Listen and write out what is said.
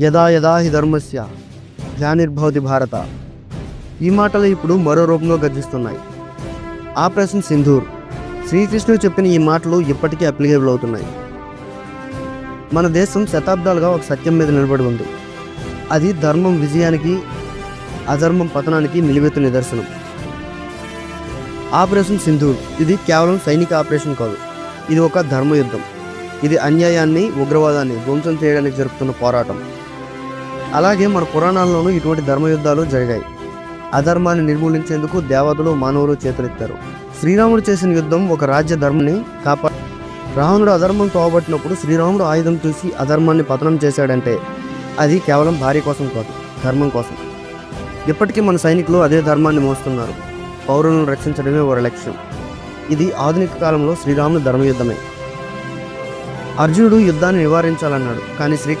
యదా యదా హి ధర్మస్య. గ్లానిర్భవతి భారత. ఈ మాటలు ఇప్పుడు మరో రూపంలో గర్జిస్తున్నాయి. ఆపరేషన్ సింధూర్. శ్రీకృష్ణుడు చెప్పిన ఈ మాటలు ఇప్పటికీ అప్లికేబుల్ అవుతున్నాయి. మన దేశం శతాబ్దాలుగా ఒక సత్యం మీద నిలబడి ఉంది. అది ధర్మం విజయానికి అధర్మం పతనానికి నిలువెత్తు నిదర్శనం. ఆపరేషన్ సింధూర్. ఇది కేవలం సైనిక ఆపరేషన్ కాదు. ఇది ఒక ధర్మ యుద్ధం ఇది అన్యాయాన్ని ఉగ్రవాదాన్ని ధ్వంసం చేయడానికి జరుపుతున్న పోరాటం. అలాగే మన పురాణాల్లోనూ ఇటువంటి ధర్మయుద్ధాలు జరిగాయి. అధర్మాన్ని నిర్మూలించేందుకు దేవతలు మానవులు చేతులెత్తారు. శ్రీరాముడు చేసిన యుద్ధం ఒక రాజ్య ధర్మని కాపా రావణుడు అధర్మం తోబట్టినప్పుడు శ్రీరాముడు ఆయుధం చూసి అధర్మాన్ని పతనం చేశాడంటే అది కేవలం భార్య కోసం కాదు ధర్మం కోసం. ఇప్పటికీ మన సైనికులు అదే ధర్మాన్ని మోస్తున్నారు. పౌరులను రక్షించడమే వారి లక్ష్యం. ఇది ఆధునిక కాలంలో శ్రీరాముని ధర్మయుద్ధమే. అర్జునుడు యుద్ధాన్ని నివారించాలన్నాడు కానీ శ్రీ